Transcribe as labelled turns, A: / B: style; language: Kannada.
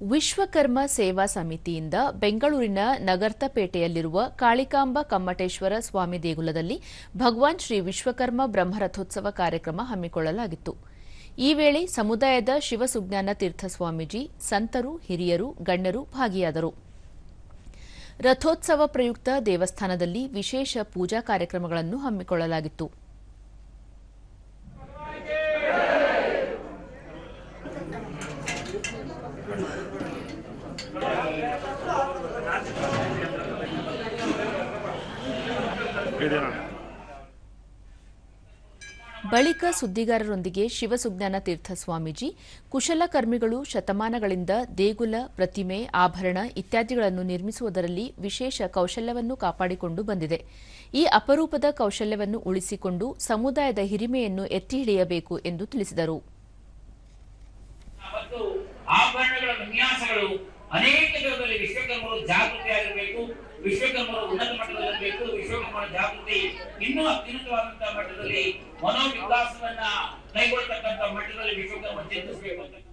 A: ವಿಶ್ವಕರ್ಮ ಸೇವಾ ಸಮಿತಿಯಿಂದ ಬೆಂಗಳೂರಿನ ನಗರ್ತಪೇಟೆಯಲ್ಲಿರುವ ಕಾಳಿಕಾಂಬ ಕಮ್ಮಟೇಶ್ವರ ಸ್ವಾಮಿ ದೇಗುಲದಲ್ಲಿ ಭಗವಾನ್ ಶ್ರೀ ವಿಶ್ವಕರ್ಮ ಬ್ರಹ್ಮರಥೋತ್ಸವ ಕಾರ್ಯಕ್ರಮ ಹಮ್ಮಿಕೊಳ್ಳಲಾಗಿತ್ತು. ಈ ವೇಳೆ ಸಮುದಾಯದ ಶಿವಸುಜ್ಞಾನ ತೀರ್ಥ ಸ್ವಾಮೀಜಿ, ಸಂತರು, ಹಿರಿಯರು, ಗಣ್ಯರು ಭಾಗಿಯಾದರು. ರಥೋತ್ಸವ ಪ್ರಯುಕ್ತ ದೇವಸ್ಥಾನದಲ್ಲಿ ವಿಶೇಷ ಪೂಜಾ ಕಾರ್ಯಕ್ರಮಗಳನ್ನು ಹಮ್ಮಿಕೊಳ್ಳಲಾಗಿತ್ತು. ಬಳಿಕ ಸುದ್ದಿಗಾರರೊಂದಿಗೆ ಶಿವಸುಜ್ಞಾನ ತೀರ್ಥ ಸ್ವಾಮೀಜಿ ಕುಶಲಕರ್ಮಿಗಳು ಶತಮಾನಗಳಿಂದ ದೇಗುಲ, ಪ್ರತಿಮೆ, ಆಭರಣ ಇತ್ಯಾದಿಗಳನ್ನು ನಿರ್ಮಿಸುವುದರಲ್ಲಿ ವಿಶೇಷ ಕೌಶಲ್ಯವನ್ನು ಕಾಪಾಡಿಕೊಂಡು ಬಂದಿದೆ. ಈ ಅಪರೂಪದ ಕೌಶಲ್ಯವನ್ನು ಉಳಿಸಿಕೊಂಡು ಸಮುದಾಯದ ಹಿರಿಮೆಯನ್ನು ಎತ್ತಿ ಹಿಡಿಯಬೇಕು ಎಂದು ತಿಳಿಸಿದರು.
B: ವಿನ್ಯಾಸಗಳು ಅನೇಕ ವಿಶ್ವಕರ್ಮರು ಜಾಗೃತಿಯಾಗಿರಬೇಕು ವಿಶ್ವಕರ್ಮರು ಉನ್ನತ ಮಟ್ಟದಲ್ಲಿರಬೇಕು ವಿಶ್ವಕರ್ಮರ ಜಾಗೃತಿ ಇನ್ನೂ ಅತ್ಯುನ್ನತವಾದಂತಹ ಮಟ್ಟದಲ್ಲಿ ಮನೋವಿಕಾಸವನ್ನ ಕೈಗೊಳ್ಳತಕ್ಕಂತಹ ಮಟ್ಟದಲ್ಲಿ ವಿಶ್ವಕರ್ಮ ಚಿಂತಿಸಬೇಕು ಅಂತ